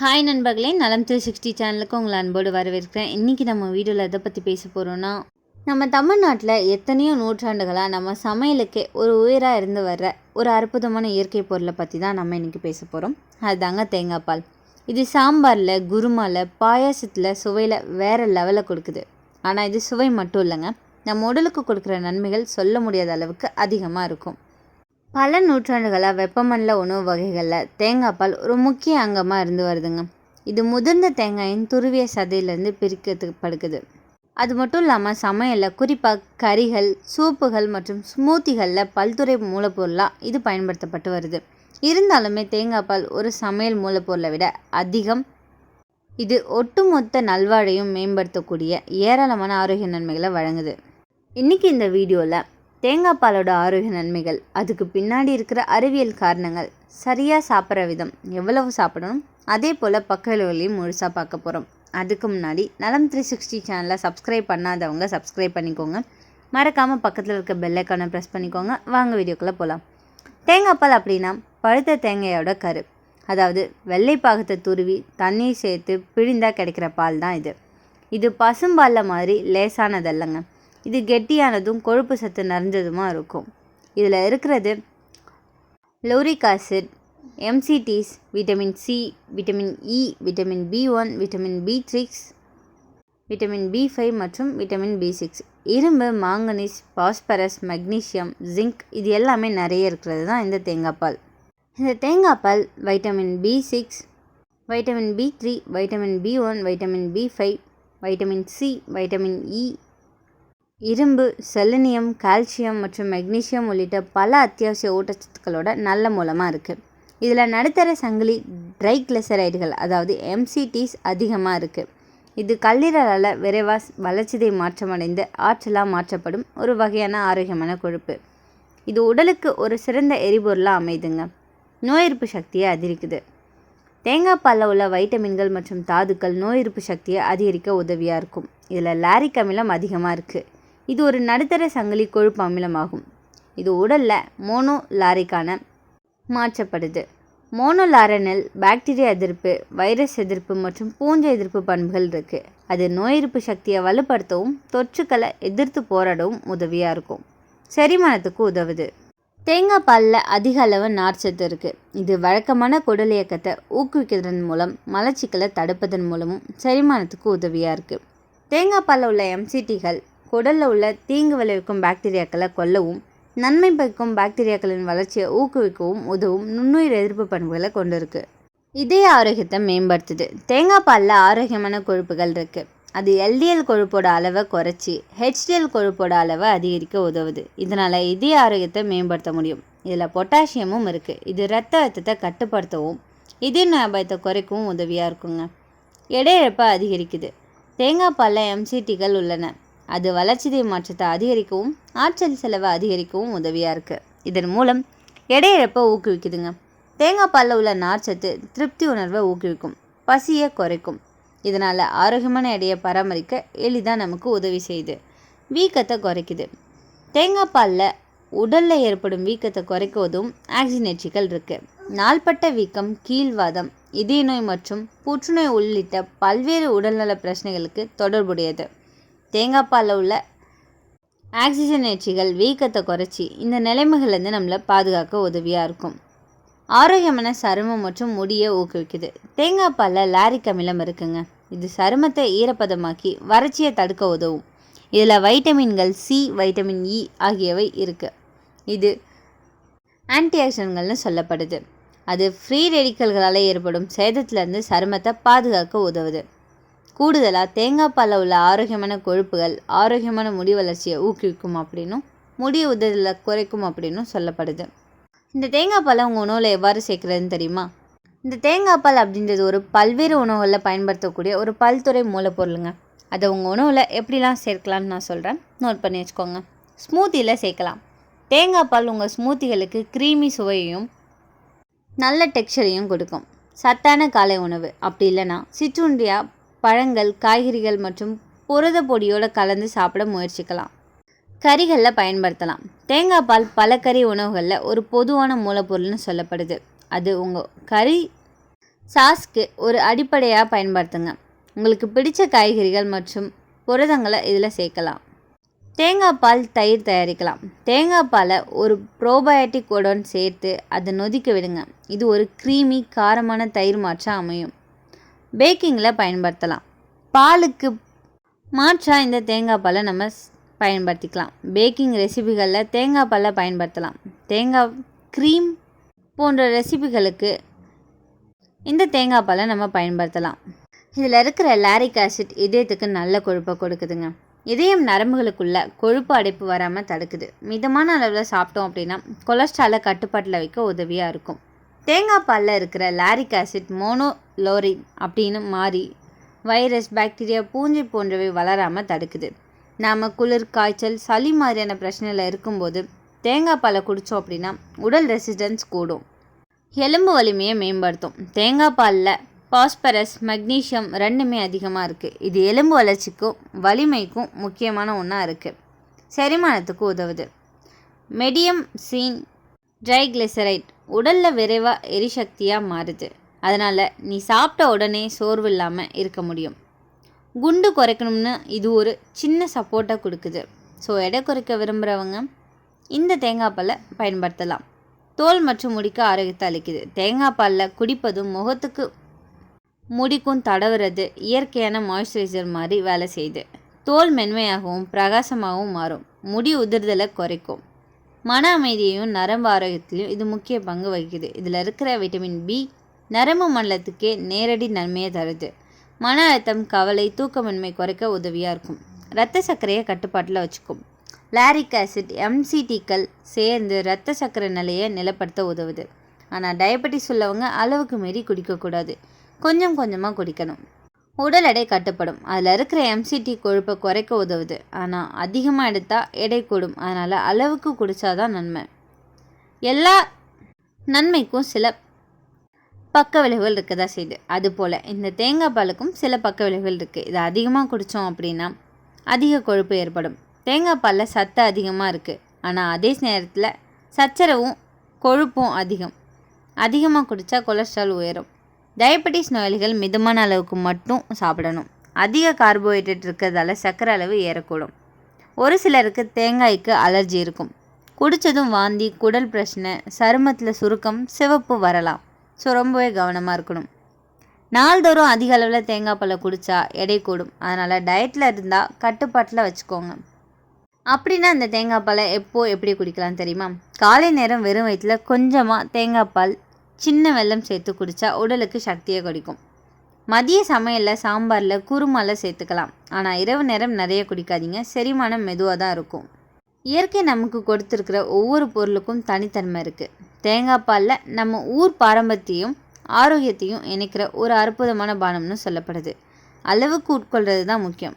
Hi நண்பர்களே நலம் three sixty சேனலுக்கு உங்களை அன்போடு வரவேற்கிறேன். இன்றைக்கி நம்ம வீடியோவில் எதை பற்றி பேச போகிறோன்னா நம்ம தமிழ்நாட்டில் எத்தனையோ நூற்றாண்டுகளாக நம்ம சமையலுக்கே ஒரு உயிராக இருந்து வர்ற ஒரு அற்புதமான இயற்கை பொருளை பற்றி தான் நம்ம இன்றைக்கி பேச போகிறோம் அதுதாங்க தேங்காய் பால். இது சாம்பாரில் குருமாவில் பாயாசத்தில் சுவையில் வேறு லெவலில் கொடுக்குது. ஆனால் இது சுவை மட்டும் இல்லைங்க. நம்ம உடலுக்கு கொடுக்குற நன்மைகள் சொல்ல முடியாத அளவுக்கு அதிகமாக இருக்கும். பல நூற்றாண்டுகளாக வெப்பமண்டல உணவு வகைகளில் தேங்காய் பால் ஒரு முக்கிய அங்கமாக இருந்து வருதுங்க. இது முதிர்ந்த தேங்காயின் துருவிய சதையிலேருந்து பிரிக்கப்படுகிறது. அது மட்டும் இல்லாமல் சமையலில் குறிப்பாக கறிகள் சூப்புகள் மற்றும் ஸ்மூத்திகளில் பல்துறை மூலப்பொருளாக இது பயன்படுத்தப்பட்டு வருது. இருந்தாலுமே தேங்காய் பால் ஒரு சமையல் மூலப்பொருளை விட அதிகம். இது ஒட்டுமொத்த நல்வாழையும் மேம்படுத்தக்கூடிய ஏராளமான ஆரோக்கிய நன்மைகளை வழங்குது. இன்றைக்கி இந்த வீடியோவில் தேங்காய் பாலோட ஆரோக்கிய நன்மைகள் அதுக்கு பின்னாடி இருக்கிற அறிவியல் காரணங்கள் சரியாக சாப்பிட்ற விதம் எவ்வளவு சாப்பிடணும்? அதே போல் பக்க விளைவுகளையும் முழுசாக பார்க்க போகிறோம் அதுக்கு முன்னாடி நலம் த்ரீ சிக்ஸ்டி சேனலை சப்ஸ்கிரைப் பண்ணாதவங்க சப்ஸ்கிரைப் பண்ணிக்கோங்க. மறக்காமல் பக்கத்தில் இருக்க பெல்லைக்கானை ப்ரெஸ் பண்ணிக்கோங்க. வாங்க வீடியோக்குள்ளே போகலாம் தேங்காய் பால் அப்படின்னா பழுத்த தேங்காயோட கரு. அதாவது வெள்ளை பாகத்தை துருவி தண்ணீர் சேர்த்து பிழிந்தால் கிடைக்கிற பால் தான் இது. இது பசும்பாலில் மாதிரி லேசானதல்லங்க. இது கெட்டியானதும் கொழுப்பு சத்து நிறைஞ்சதுமாக இருக்கும். இதில் இருக்கிறது lauric acid MCTs vitamin C vitamin E vitamin B one vitamin B six vitamin B five மற்றும் விட்டமின் பி சிக்ஸ் இரும்பு மாங்கனீஸ் பாஸ்பரஸ் மெக்னீஷியம் ஜிங்க் இது எல்லாமே நிறைய இருக்கிறது தான் இந்த தேங்காய் பால். இந்த தேங்காய் பால் vitamin B six vitamin B three vitamin B one vitamin B five vitamin C vitamin E இரும்பு செலினியம் கால்சியம் மற்றும் மெக்னீசியம் உள்ளிட்ட பல அத்தியாவசிய ஊட்டச்சத்துக்களோட நல்ல மூலமாக இருக்குது இதில் நடுத்தர சங்கிலி ட்ரைக்ளிசரைடுகள் அதாவது எம்சிடிஸ் அதிகமாக இருக்குது இது கல்லீரலால் விரைவாக வளர்ச்சிதை மாற்றமடைந்து ஆற்றலாக மாற்றப்படும் ஒரு வகையான ஆரோக்கியமான கொழுப்பு. இது உடலுக்கு ஒரு சிறந்த எரிபொருளாக அமைதுங்க. நோய் எதிர்ப்பு சக்தியை அதிகரிக்குது. தேங்காய் பாலில் உள்ள வைட்டமின்கள் மற்றும் தாதுக்கள் நோய் எதிர்ப்பு சக்தியை அதிகரிக்க உதவியாக இருக்கும். இதில் லாரிக் அமிலம் அதிகமாக இருக்குது இது ஒரு நடுத்தர சங்கிலி கொழுப்பு அமிலமாகும். இது உடலில் மோனோலாரிக்கான மாற்றப்படுது. மோனோலாரனில் பாக்டீரியா எதிர்ப்பு வைரஸ் எதிர்ப்பு மற்றும் பூஞ்சை எதிர்ப்பு பண்புகள் இருக்குது அது நோய் எதிர்ப்பு சக்தியை வலுப்படுத்தவும் தொற்றுக்களை எதிர்த்து போராடவும் உதவியாக இருக்கும். செரிமானத்துக்கு உதவுது. தேங்காய் பாலில் அதிக அளவு நார்ச்சத்து இருக்குது இது வழக்கமான குடல் இயக்கத்தை ஊக்குவிக்கிறதன் மூலம் மலச்சிக்கலை தடுப்பதன் மூலமும் செரிமானத்துக்கு உதவியாக இருக்குது தேங்காய் பாலில் உள்ள எம்சிடிகள் குடலில் உள்ள தீங்கு விளைவிக்கும் பாக்டீரியாக்களை கொல்லவும் நன்மை பயக்கும் பாக்டீரியாக்களின் வளர்ச்சியை ஊக்குவிக்கவும் உதவும் நுண்ணுயிர் எதிர்ப்பு பண்புகளை கொண்டிருக்கு. இதய ஆரோக்கியத்தை மேம்படுத்துது. தேங்காய் பாலில் ஆரோக்கியமான கொழுப்புகள் இருக்குது அது எல்டிஎல் கொழுப்போட அளவை குறைச்சி ஹெச்டிஎல் கொழுப்போட அளவை அதிகரிக்க உதவுது. இதனால் இதய ஆரோக்கியத்தை மேம்படுத்த முடியும். இதில் பொட்டாசியமும் இருக்குது இது ரத்த அழுத்தத்தை கட்டுப்படுத்தவும் இதய ஞாபகத்தை குறைக்கவும் உதவியாக இருக்குங்க. எடை இழப்பை அதிகரிக்குது. தேங்காய் பாலில் எம்சிடிகள் உள்ளன. அது வளர்ச்சிதை மாற்றத்தை அதிகரிக்கவும் ஆற்றல் செலவை அதிகரிக்கவும் உதவியாக இருக்குது இதன் மூலம் எடை இழப்பை ஊக்குவிக்குதுங்க. தேங்காய் பாலில் உள்ள நார்ச்சத்து திருப்தி உணர்வை ஊக்குவிக்கும் பசியை குறைக்கும். இதனால் ஆரோக்கியமான எடையை பராமரிக்க எளிதாக நமக்கு உதவி செய்யுது. வீக்கத்தை குறைக்குது. தேங்காய் பாலில் உடலில் ஏற்படும் வீக்கத்தை குறைக்க உதவும் இருக்குது நாள்பட்ட வீக்கம் கீழ்வாதம் இதய நோய் மற்றும் புற்றுநோய் உள்ளிட்ட பல்வேறு உடல்நல பிரச்சனைகளுக்கு தொடர்புடையது. தேங்காய் பாலில் உள்ள ஆக்சிஜனேற்றிகள் வீக்கத்தை குறைச்சி இந்த நிலைமைகள்லேருந்து நம்மளை பாதுகாக்க உதவியாக இருக்கும். ஆரோக்கியமான சருமம் மற்றும் முடியை ஊக்குவிக்குது. தேங்காய் பாலில் லாரிக் அமிலம் இருக்குங்க. இது சருமத்தை ஈரப்பதமாக்கி வறட்சியை தடுக்க உதவும். இதில் வைட்டமின்கள் சி வைட்டமின் இ ஆகியவை இருக்குது இது ஆன்டி ஆக்சிடன்கள்னு சொல்லப்படுது. அது ஃப்ரீ ரெடிக்கல்களால் ஏற்படும் சேதத்திலேருந்து சருமத்தை பாதுகாக்க உதவுது. கூடுதலாக தேங்காய் பாலில் உள்ள ஆரோக்கியமான கொழுப்புகள் ஆரோக்கியமான முடி வளர்ச்சியை ஊக்குவிக்கும் அப்படின்னும் முடி உதறலை குறைக்கும் அப்படின்னும் சொல்லப்படுது. இந்த தேங்காய் பாலை உங்கள் உணவில் எவ்வாறு சேர்க்குறதுன்னு தெரியுமா? இந்த தேங்காய் பால் அப்படின்றது ஒரு பல்வேறு உணவுகளில் பயன்படுத்தக்கூடிய ஒரு பல்துறை மூலப்பொருளுங்க. அதை உங்கள் உணவில் எப்படிலாம் சேர்க்கலான்னு நான் சொல்கிறேன் நோட் பண்ணி வச்சுக்கோங்க. ஸ்மூத்தியில் சேர்க்கலாம். தேங்காய் பால் உங்கள் ஸ்மூத்திகளுக்கு க்ரீமி சுவையையும் நல்ல டெக்ஸ்சரையும் கொடுக்கும். சத்தான காலை உணவு. அப்படி இல்லைன்னா சிற்றுண்டியாக பழங்கள் காய்கறிகள் மற்றும் புரத பொடியோடு கலந்து சாப்பிட முயற்சிக்கலாம். கறிகளில் பயன்படுத்தலாம். தேங்காய் பால் பல கறி உணவுகளில் ஒரு பொதுவான மூலப்பொருள்னு சொல்லப்படுது. அது உங்கள் கறி சாஸ்க்கு ஒரு அடிப்படையாக பயன்படுத்துங்க. உங்களுக்கு பிடித்த காய்கறிகள் மற்றும் புரதங்களை இதில் சேர்க்கலாம். தேங்காய் பால் தயிர் தயாரிக்கலாம். தேங்காய் பாலை ஒரு ப்ரோபயோட்டிக் உடன் சேர்த்து அதை நொதிக்க விடுங்க. இது ஒரு க்ரீமி காரமான தயிர் மாற்றம் அமையும். பேக்கிங்கில் பயன்படுத்தலாம். பாலுக்கு மாற்றாக இந்த தேங்காய் பாலை நம்ம ஸ்- பயன்படுத்திக்கலாம். பேக்கிங் ரெசிபிகளில் தேங்காய் பாலை பயன்படுத்தலாம். தேங்காய் க்ரீம் போன்ற ரெசிபிகளுக்கு இந்த தேங்காய் பாலை நம்ம பயன்படுத்தலாம். இதில் இருக்கிற லாரிக் ஆசிட் இதயத்துக்கு நல்ல கொழுப்பை கொடுக்குதுங்க. இதயம் நரம்புகளுக்குள்ள கொழுப்பு அடைப்பு வராமல் தடுக்குது. மிதமான அளவில் சாப்பிட்டோம் அப்படின்னா கொலஸ்ட்ராலை கட்டுப்பாட்டில் வைக்க உதவியாக இருக்கும். தேங்காய் பாலில் இருக்கிற லாரிக் ஆசிட் மோனோலோரின் அப்படின்னு மாறி வைரஸ் பாக்டீரியா பூஞ்சை போன்றவை வளராமல் தடுக்குது. நாம் குளிர் காய்ச்சல் சளி மாதிரியான பிரச்சனையில் இருக்கும்போது தேங்காய் பாலை குடித்தோம் அப்படின்னா உடல் ரெசிஸ்டன்ஸ் கூடும். எலும்பு வலிமையை மேம்படுத்தும். தேங்காய் பாலில் பாஸ்பரஸ் மக்னீஷியம் ரெண்டுமே அதிகமாக இருக்குது இது எலும்பு வளர்ச்சிக்கும் வலிமைக்கும் முக்கியமான ஒன்றா இருக்குது செரிமானத்துக்கு உதவுது. மெடியம் சீன் ட்ரைக்ளிசரைட் உடலில் விரைவாக எரிசக்தியாக மாறுது. அதனால் நீ சாப்பிட்ட உடனே சோர்வு இல்லாமல் இருக்க முடியும். குண்டு குறைக்கணும்னு இது ஒரு சின்ன சப்போர்ட்டாக கொடுக்குது. ஸோ எடை குறைக்க விரும்புகிறவங்க இந்த தேங்காய் பாலை பயன்படுத்தலாம். தோல் மற்றும் முடிக்கு ஆரோக்கியத்தை அளிக்குது. தேங்காய் பாலில் குடிப்பதும் முகத்துக்கு முடிக்கும் தடவுறது இயற்கையான மாய்ஸ்சரைசர் மாதிரி வேலை செய்யுது. தோல் மென்மையாகவும் பிரகாசமாகவும் மாறும். முடி உதிர்தலை குறைக்கும். மன அமைதியையும் நரம்பு ஆரோக்கியத்திலையும் இது முக்கிய பங்கு வகிக்குது. இதில் இருக்கிற விட்டமின் பி நரம்பு மண்டலத்துக்கே நேரடி நன்மையை தருது. மன அழுத்தம் கவலை தூக்கமின்மை குறைக்க உதவியாக இருக்கும். இரத்த சர்க்கரையை கட்டுப்பாட்டில் வச்சுக்கும். லாரிக் ஆசிட் எம்சிடிக்கள் சேர்ந்து இரத்த சர்க்கரை நிலையை நிலப்படுத்த உதவுது. ஆனால் டயபெட்டிஸ் உள்ளவங்க அளவுக்கு மீறி குடிக்கக்கூடாது. கொஞ்சம் கொஞ்சமாக குடிக்கணும். உடல் எடை கட்டுப்படும். அதில் இருக்கிற எம்சிடி கொழுப்பை குறைக்க உதவுது. ஆனால் அதிகமாக எடுத்தால் எடை கூடும். அதனால் அளவுக்கு குடித்தாதான் நன்மை. எல்லா நன்மைக்கும் சில பக்க விளைவுகள் இருக்க தான் செய்யுது அதுபோல் இந்த தேங்காய் பாலுக்கும் சில பக்க விளைவுகள் இருக்குது இதை அதிகமாக குடித்தோம் அப்படின்னா அதிக கொழுப்பு ஏற்படும். தேங்காய் பாலில் சத்து அதிகமாக இருக்குது ஆனால் அதே நேரத்தில் சச்சரவும் கொழுப்பும் அதிகம். அதிகமாக குடித்தா கொலஸ்ட்ரால் உயரும். டயபெட்டிஸ் நோயாளிகள் மிதமான அளவுக்கு மட்டும் சாப்பிடணும். அதிக கார்போஹைட்ரேட் இருக்கிறதால சர்க்கரை அளவு ஏறக்கூடும். ஒரு சிலருக்கு தேங்காய்க்கு அலர்ஜி இருக்கும். குடித்ததும் வாந்தி குடல் பிரச்சனை சருமத்தில் சுருக்கம் சிவப்பு வரலாம். ஸோ ரொம்பவே கவனமாக இருக்கணும். நாள்தோறும் அதிக அளவில் தேங்காய் பழம் குடித்தா எடை கூடும். அதனால் டயட்டில் இருந்தால் கட்டுப்பாட்டில் வச்சுக்கோங்க. அப்படின்னா இந்த தேங்காய் பாலை எப்போது எப்படி குடிக்கலாம் தெரியுமா? காலை நேரம் வெறும் வயிற்றில் கொஞ்சமாக தேங்காய் பால் சின்ன வெள்ளம் சேர்த்து குடித்தா உடலுக்கு சக்தியை கொடுக்கும். மதிய சமையலில் சாம்பாரில் குருமால சேர்த்துக்கலாம். ஆனால் இரவு நேரம் நிறைய குடிக்காதீங்க. செரிமானம் மெதுவாக தான் இருக்கும். இயற்கை நமக்கு கொடுத்துருக்கிற ஒவ்வொரு பொருளுக்கும் தனித்தன்மை இருக்குது தேங்காய் பாலில் நம்ம ஊர் பாரம்பரியத்தையும் ஆரோக்கியத்தையும் இணைக்கிற ஒரு அற்புதமான பானம்னு சொல்லப்படுது. அளவுக்கு உட்கொள்கிறது தான் முக்கியம்.